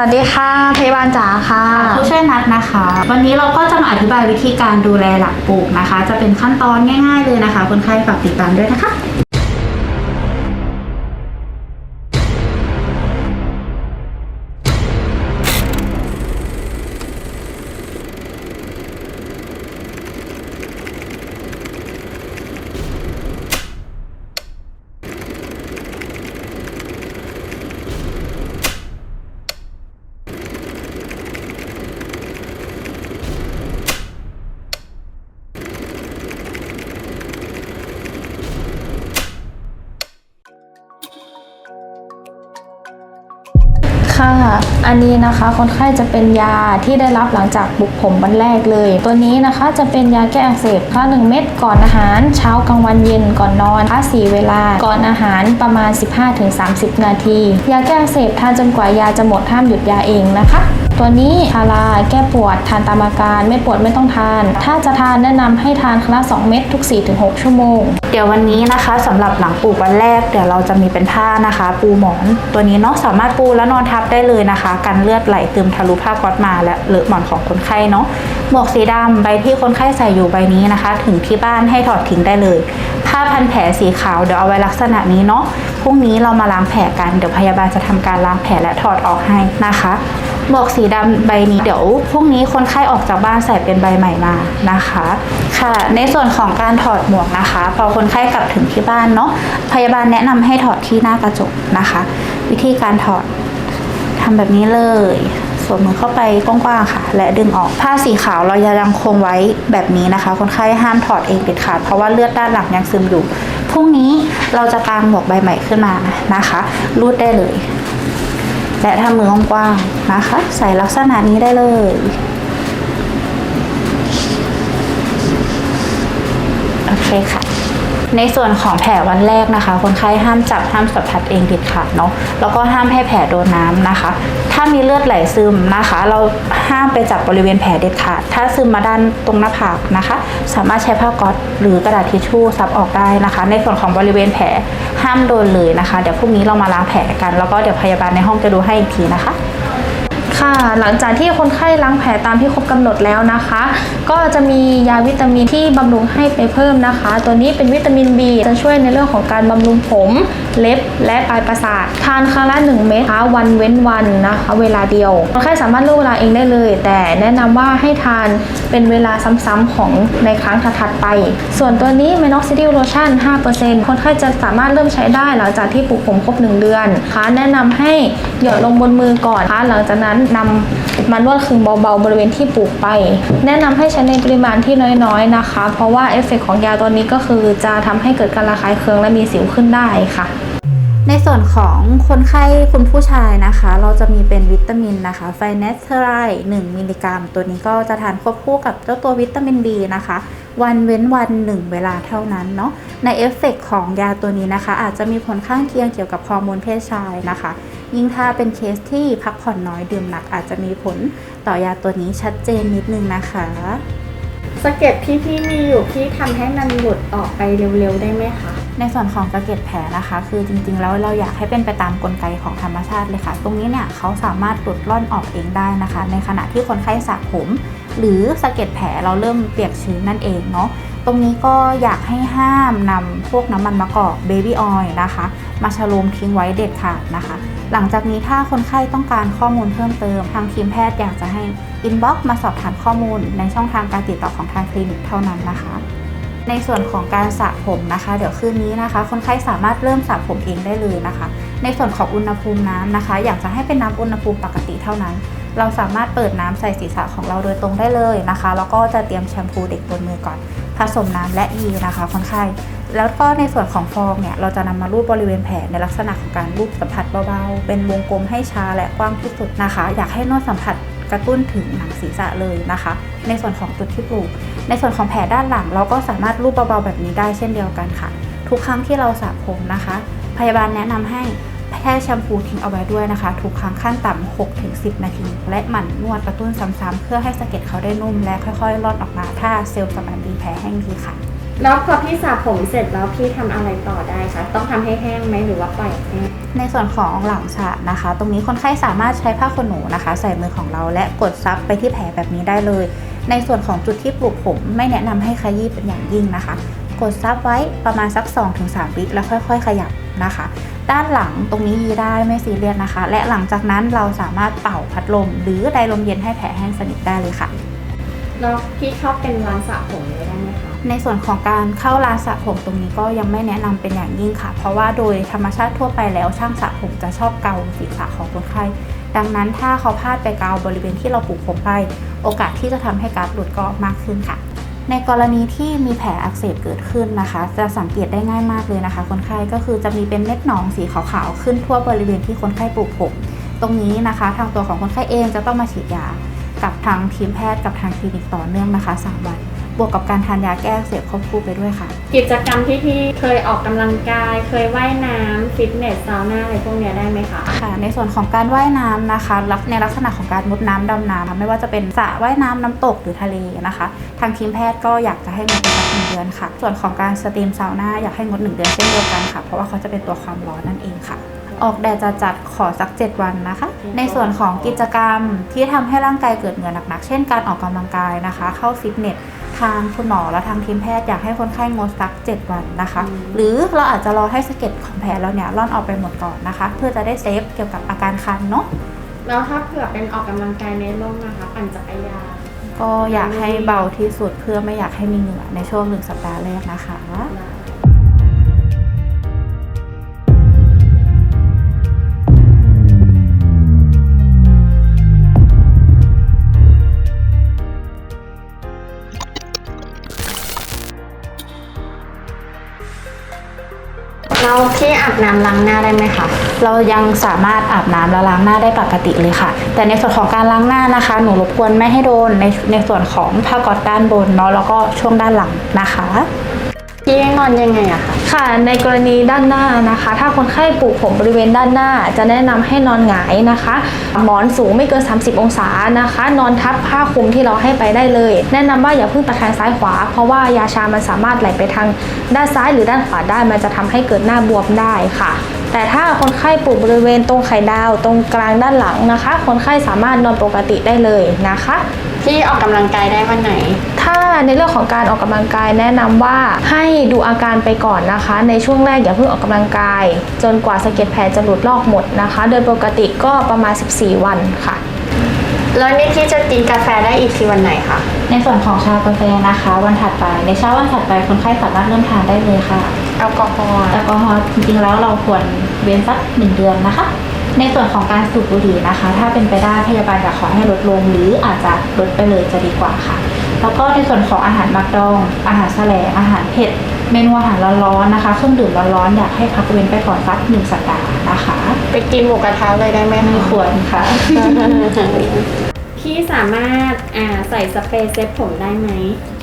วัสดีค่ะ พยาบาลจ๋าค่ะ ผู้ช่วยนัดนะคะ วันนี้เราก็จะมาอธิบายวิธีการดูแลหลักปลูกนะคะ จะเป็นขั้นตอนง่าย ๆเลยนะคะ คนไข้ฝากติดตามด้วยนะคะ ค่ะ อันนี้นะคะคนไข้จะเป็นยาที่ได้รับหลังจากบุกผมวันแรกเลย ตัวนี้นะคะจะเป็นยาแก้อักเสบค่า1เม็ดก่อนอาหาร เช้ากลางวันเย็นก่อนนอนค่า4เวลา ก่อนอาหารประมาณ 15-30 นาที ยาแก้อักเสบทานจนกว่ายาจะหมดห้ามหยุดยาเองนะคะ ตัวนี้พาราแก้ปวดทานตามอาการไม่ปวดไม่ต้องทาน ถ้าจะทานแนะนำให้ทานครั้งละ2เม็ดทุก 4-6 ชั่วโมง เดี๋ยววันนี้นะคะสำหรับหลังปลูกวันแรก เดี๋ยวเราจะมีเป็นผ้านะคะ ปูหมอน ตัวนี้เนาะสามารถปูแล้วนอนทับได้เลยนะคะกันเลือดไหลซึมทะลุผ้าก๊อตมาและเลอะหมอนของคนไข้เนาะหมวกสีดำใบที่คนไข้ใส่อยู่ใบนี้นะคะ ถึงที่บ้านให้ถอดทิ้งได้เลย ผ้าพันแผลสีขาวเดี๋ยวเอาไว้ลักษณะนี้เนาะพรุ่งนี้เรามาล้างแผลกันเดี๋ยวพยาบาลจะทำการล้างแผลและถอดออกให้นะคะ หมวกสีดำใบนี้เดี๋ยวพรุ่งนี้คนไข้ออกจากบ้านใส่เป็นใบใหม่มานะคะ ค่ะ ในส่วนของการถอดหมวกนะคะ พอคนไข้กลับถึงที่บ้านเนาะพยาบาลแนะนำให้ถอดที่หน้ากระจกนะคะ วิธีการถอดทำแบบนี้เลยสวมมือเข้าไปกว้างๆค่ะ และดึงออกผ้าสีขาวเรายังคงไว้แบบนี้นะคะ คนไข้ห้ามถอดเองเด็ดขาดเพราะว่าเลือดด้านหลังยังซึมอยู่พรุ่งนี้เราจะกางหมวกใบใหม่ขึ้นมานะคะ รูดได้เลย และทำมือกว้างๆนะคะ ใส่ลักษณะนี้ได้เลยโอเคค่ะ ในส่วนของแผลวันแรกนะคะ คนไข้ห้ามจับห้ามสัมผัสเองเด็ดขาดเนาะแล้วก็ห้ามให้แผลโดนน้ำนะคะ ถ้ามีเลือดไหลซึมนะคะ เราห้ามไปจับบริเวณแผลเด็ดขาด ถ้าซึมมาด้านตรงหน้าผากนะคะ สามารถใช้ผ้าก๊อซหรือกระดาษทิชชู่ซับออกได้นะคะ ในส่วนของบริเวณแผลห้ามโดนเลยนะคะ เดี๋ยวพรุ่งนี้เรามาล้างแผลกัน แล้วก็เดี๋ยวพยาบาลในห้องจะดูให้อีกทีนะคะ ค่ะ หลังจากที่คนไข้ล้างแผลตามที่ครบกำหนดแล้วนะคะ ก็จะมียาวิตามินที่บำรุงให้ไปเพิ่มนะคะ ตัวนี้เป็นวิตามิน B จะช่วยในเรื่องของการบำรุงผม เล็บ และปลายประสาท ทานครั้งละ 1 เม็ดคะวันเว้นวันนะคะ เวลาเดียวคนไข้สามารถเลือกเวลาเองได้เลย แต่แนะนำว่าให้ทานเป็นเวลาซ้ำๆของในครั้งถัดไป ส่วนตัวนี้ minoxidil lotion 5%คนไข้จะสามารถเริ่มใช้ได้หลังจากที่ปลูกผมครบ 1 เดือนคะแนะนำให้หยดลงบนมือก่อนคะหลังจากนั้นนำมานวดขึงเบาๆ บริเวณที่ปลูกไป แนะนำให้ใช้ในปริมาณที่น้อยๆนะคะ เพราะว่าเอฟเฟกต์ของยาตัวนี้ก็คือจะทำให้เกิดการระคายเคืองและมีสิวขึ้นได้ค่ะในส่วนของคนไข้คุณผู้ชายนะคะ เราจะมีเป็นวิตามินนะคะไฟเนสเทอไร1มิลลิกรัม ตัวนี้ก็จะทานควบคู่กับเจ้าตัววิตามิน B นะคะ วันเว้นวัน 1 เวลาเท่านั้นเนาะในเอฟเฟกต์ของยาตัวนี้นะคะ อาจจะมีผลข้างเคียงเกี่ยวกับฮอร์โมนเพศชายนะคะ ยิ่งถ้าเป็นเคสที่พักผ่อนน้อยดื่มหนักอาจจะมีผลต่อยาตัวนี้ชัดเจนนิดนึงนะคะสะเก็ดที่พี่มีอยู่พี่ทำให้มันหลุดออกไปเร็วๆได้ไหมคะในส่วนของสะเก็ดแผลนะคะ คือจริงๆแล้วเราอยากให้เป็นไปตามกลไกของธรรมชาติเลยค่ะ ตรงนี้เนี่ยเขาสามารถหลุดล่อนออกเองได้นะคะ ในขณะที่คนไข้สระผม หรือสะเก็ดแผลเราเริ่มเปียกชื้นนั่นเองเนาะตรงนี้ก็อยากให้ห้ามนำพวกน้ำมันมะกอกเบบี้ออยล์นะคะ มาชะโลมทิ้งไว้เด็ดขาดนะคะ หลังจากนี้ถ้าคนไข้ต้องการข้อมูลเพิ่มเติม ทางทีมแพทย์อยากจะให้อินบ็อกซ์มาสอบถามข้อมูลในช่องทางการติดต่อของทางคลินิกเท่านั้นนะคะ ในส่วนของการสระผมนะคะ เดี๋ยวคืนนี้นะคะ คนไข้สามารถเริ่มสระผมเองได้เลยนะคะ ในส่วนของอุณหภูมิน้ำนะคะ อยากจะให้เป็นน้ำอุณหภูมิปกติเท่านั้น เราสามารถเปิดน้ำใส่ศีรษะของเราโดยตรงได้เลยนะคะ แล้วก็จะเตรียมแชมพูเด็กบนมือก่อน ผสมน้ำและยีนะคะ คนไข้ แล้วก็ในส่วนของฟองเนี่ยเราจะนำมารูปบริเวณแผลในลักษณะของการรูปสัมผัสเบาๆ เป็นวงกลมให้ช้าและกว้างที่สุดนะคะ อยากให้นวดสัมผัสกระตุ้นถึงหนังศีรษะเลยนะคะ ในส่วนของจุดที่ปลูก ในส่วนของแผลด้านหลัง เราก็สามารถรูปเบาๆแบบนี้ได้เช่นเดียวกันค่ะ ทุกครั้งที่เราสระผมนะคะ พยาบาลแนะนำให้แช่แชมพูทิ้งเอาไว้ด้วยนะคะ ทุกครั้งขั้นต่ำ6ถึง10 นาที และหมั่นนวดกระตุ้นซ้ำๆเพื่อให้สะเก็ดเขาได้นุ่ม และค่อยๆร่อนออกมาถ้าเซลล์สมานดีแผลแห้งดีค่ะ แล้วพอพี่สระผมเสร็จแล้วพี่ทำอะไรต่อได้คะต้องทำให้แห้งไหมหรือว่าปล่อยแห้ง ในส่วนของหลังสระนะคะ ตรงนี้คนไข้สามารถใช้ผ้าขนหนูนะคะ ใส่มือของเราและกดซับไปที่แผลแบบนี้ได้เลย ในส่วนของจุดที่ปลูกผมไม่แนะนำให้ขยี้เป็นอย่างยิ่งนะคะ กดซับไว้ประมาณสัก 2-3วิแล้วค่อย ๆ ขยับนะคะ ด้านหลังตรงนี้ยีได้ไม่ซีเรียสนะคะ และหลังจากนั้นเราสามารถเป่าพัดลม หรือไดลมเย็นให้แผลแห้งสนิทได้เลยค่ะ แล้วพี่เข้าเป็นร้านสระผมเลยได้ไหมคะ ในส่วนของการเข้าร้านสระผมตรงนี้ก็ยังไม่แนะนำเป็นอย่างยิ่งค่ะ เพราะว่าโดยธรรมชาติทั่วไปแล้วช่างสระผมจะชอบเกาศีรษะของคนไข้ ดังนั้นถ้าเขาพลาดไปเกาบริเวณที่เราปลูกผมไปโอกาสที่จะทำให้การหลุดก็มากขึ้นค่ะ ในกรณีที่มีแผลอักเสบเกิดขึ้นนะคะ จะสังเกตได้ง่ายมากเลยนะคะ คนไข้ก็คือจะมีเป็นเม็ดหนองสีขาวๆขึ้นทั่วบริเวณที่คนไข้ปลูกผม ตรงนี้นะคะ ทางตัวของคนไข้เองจะต้องมาฉีดยากับทางทีมแพทย์กับทางคลินิกต่อเนื่องนะคะสามวัน วกกับการทานยาแก้อักเสบควบคู่ไปด้วยค่ะ กิจกรรมที่พี่เคยออกกำลังกาย เคยว่ายน้ำฟิตเนสซาวน่าอะไรพวกเนี้ยได้ไหมคะ ค่ะในส่วนของการว่ายน้ำนะคะลักในลักษณะของการมุดน้ำดำน้ำไม่ว่าจะเป็นสระว่ายน้ำน้ำตกหรือทะเลนะคะ ทางทีมแพทย์ก็อยากจะให้งดไปสักหนึ่งเดือนค่ะ ส่วนของการสตรีมซาวน่าอยากให้งดหนึ่งเดือนเช่นเดียวกันค่ะ เพราะว่าเขาจะเป็นตัวความร้อนนั่นเองค่ะ ออกแดดจัดๆขอสัก 7 วันนะคะ ในส่วนของกิจกรรมที่ทำให้ร่างกายเกิดเหงื่อหนักๆ เช่นการออกกำลังกายนะคะ เข้าฟิตเนส ทางคุณหมอและทางทีมแพทย์อยากให้คนไข้งดสัก 7 วันนะคะ หรือเราอาจจะรอให้สะเก็ดของแผลเราเนี่ยร่อนออกไปหมดก่อนนะคะ เพื่อจะได้เซฟเกี่ยวกับอาการคันเนาะแล้วถ้าเผื่อเป็นออกกำลังกายในร่มนะคะปั่นจักรยานก็อยากให้เบาที่สุดเพื่อไม่อยากให้มีเหงื่อในช่วงหนึ่งสัปดาห์แรกนะคะ เราที่อาบน้ำล้างหน้าได้ไหมคะเรายังสามารถอาบน้ำและล้างหน้าได้ปกติเลยค่ะ แต่ในส่วนของการล้างหน้านะคะ หนูรบกวนไม่ให้โดนในในส่วนของผ้าก๊อซด้านบนเนาะแล้วก็ช่วงด้านหลังนะคะ พี่นอนยังไงอะคะ ค่ะ ในกรณีด้านหน้านะคะ ถ้าคนไข้ปลูกผมบริเวณด้านหน้า จะแนะนำให้นอนหงายนะคะ หมอนสูงไม่เกิน 30 องศานะคะ นอนทับผ้าคลุมที่เราให้ไปได้เลย แนะนำว่าอย่าเพิ่งตะแคงซ้ายขวา เพราะว่ายาชามันสามารถไหลไปทางด้านซ้ายหรือด้านขวาได้ มันจะทำให้เกิดหน้าบวมได้ค่ะ แต่ถ้าคนไข้ปลูกบริเวณตรงไข่ดาว ตรงกลางด้านหลังนะคะ คนไข้สามารถนอนปกติได้เลยนะคะพี่ออกกำลังกายได้วันไหนถ้า ในเรื่องของการออกกำลังกายแนะนำว่าให้ดูอาการไปก่อนนะคะ ในช่วงแรกอย่าเพิ่งออกกำลังกาย จนกว่าสะเก็ดแผลจะหลุดลอกหมดนะคะ โดยปกติก็ประมาณ 14 วันค่ะแล้วนี่พี่จะกินกาแฟได้อีกทีวันไหนคะในส่วนของชากาแฟนะคะ วันถัดไปในเช้าวันถัดไปคนไข้สามารถเริ่มทานได้เลยค่ะแอลกอฮอล์แอลกอฮอล์จริงๆแล้วเราควรเว้นสักหนึ่งเดือนนะคะ ในส่วนของการสูบบุหรี่นะคะ ถ้าเป็นไปได้พยาบาลจะขอให้ลดลงหรืออาจจะลดไปเลยจะดีกว่าค่ะ แล้วก็ในส่วนของอาหารมักดอง อาหารแสลงอาหารเผ็ด เมนูอาหารร้อนๆนะคะเครื่องดื่มร้อนๆอยากให้พักเว้นไปก่อนสักหนึ่งสัปดาห์นะคะ ไปกินหมูกระทะเลยได้ไหมไม่ควรค่ะ พี่สามารถอ่าใส่สเปรย์เซ็ตผมได้ไหม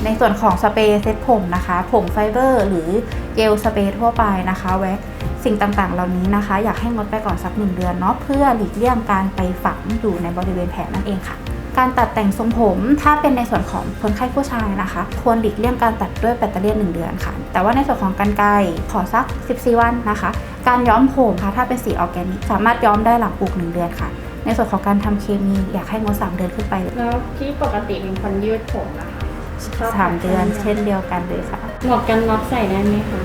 ในส่วนของสเปรย์เซ็ตผมนะคะ ผงไฟเบอร์ หรือเจลสเปรย์ทั่วไปนะคะแว็กสิ่งต่างๆ เหล่านี้นะคะ อยากให้งดไปก่อนสักหนึ่งเดือนเนาะเพื่อหลีกเลี่ยงการไปฝังอยู่ในบริเวณแผลนั่นเองค่ะ การตัดแต่งทรงผมถ้าเป็นในส่วนของคนไข้ผู้ชายนะคะ ควรหลีกเลี่ยงการตัดด้วยแบตเตอรี่1เดือนค่ะ แต่ว่าในส่วนของการไกรขอสัก 14 วันนะคะ การย้อมผมค่ะถ้าเป็นสีออร์แกนิกสามารถย้อมได้หลังปลูก1เดือนค่ะ ในส่วนของการทำเคมีอยากให้งด3เดือนขึ้นไปเลยแล้วพี่ปกติเป็นคนยืดผมนะคะชบสามเดือนเช่นเดียวกันเลยค่ะ หมวกกันน็อกใส่ได้ไหมคะ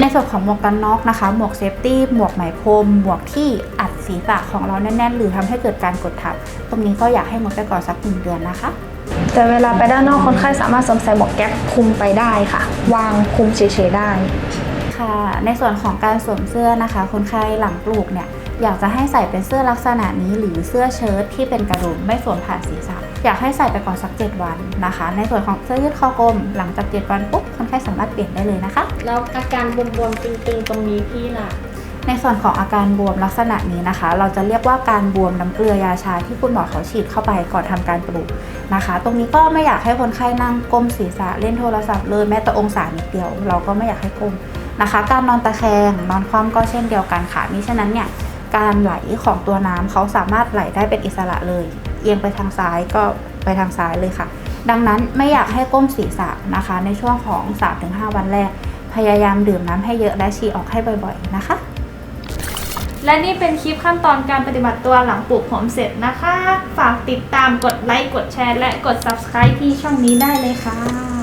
ในส่วนของหมวกกันน็อกนะคะ หมวกเซฟตี้ หมวกไหมพรม หมวกที่อัดศีรษะของเราแน่นๆ หรือทำให้เกิดการกดทับ ตรงนี้ก็อยากให้งดไปก่อนสักหนึ่งเดือนนะคะ แต่เวลาไปด้านนอกคนไข้สามารถสวมใส่หมวกแก๊ปคลุมไปได้ค่ะ วางคลุมเฉยๆได้ ค่ะ ในส่วนของการสวมเสื้อนะคะ คนไข้หลังปลูกเนี่ย อยากจะให้ใส่เป็นเสื้อลักษณะนี้หรือเสื้อเชิ้ตที่เป็นกระดุมไม่สวมผ่านศีรษะ อยากให้ใส่ไปก่อนสัก 7 วันนะคะ ในส่วนของเสื้อยืดคอกลม หลังจาก 7 วันปุ๊บคนไข้สามารถเปลี่ยนได้เลยนะคะ แล้วอาการบวมๆตึงๆตรงนี้พี่ล่ะในส่วนของอาการบวมลักษณะนี้นะคะ เราจะเรียกว่าการบวมน้ำเกลือยาชาที่คุณหมอเขาฉีดเข้าไปก่อนทำการปลูกนะคะ ตรงนี้ก็ไม่อยากให้คนไข้นั่งก้มศีรษะเล่นโทรศัพท์เลยแม้แต่องศานิดเดียว เราก็ไม่อยากให้ก้มนะคะ การนอนตะแคงนอนคว่ำก็เช่นเดียวกันค่ะมิฉะนั้นเนี่ย การไหลของตัวน้ำเขาสามารถไหลได้เป็นอิสระเลย เอียงไปทางซ้ายก็ไปทางซ้ายเลยค่ะ ดังนั้นไม่อยากให้ก้มศีรษะนะคะ ในช่วงของ 3-5 วันแรก พยายามดื่มน้ำให้เยอะและฉี่ออกให้บ่อยๆนะคะ และนี่เป็นคลิปขั้นตอนการปฏิบัติตัวหลังปลูกผมเสร็จนะคะ ฝากติดตามกดไลค์กดแชร์ และกด subscribe ที่ช่องนี้ได้เลยค่ะ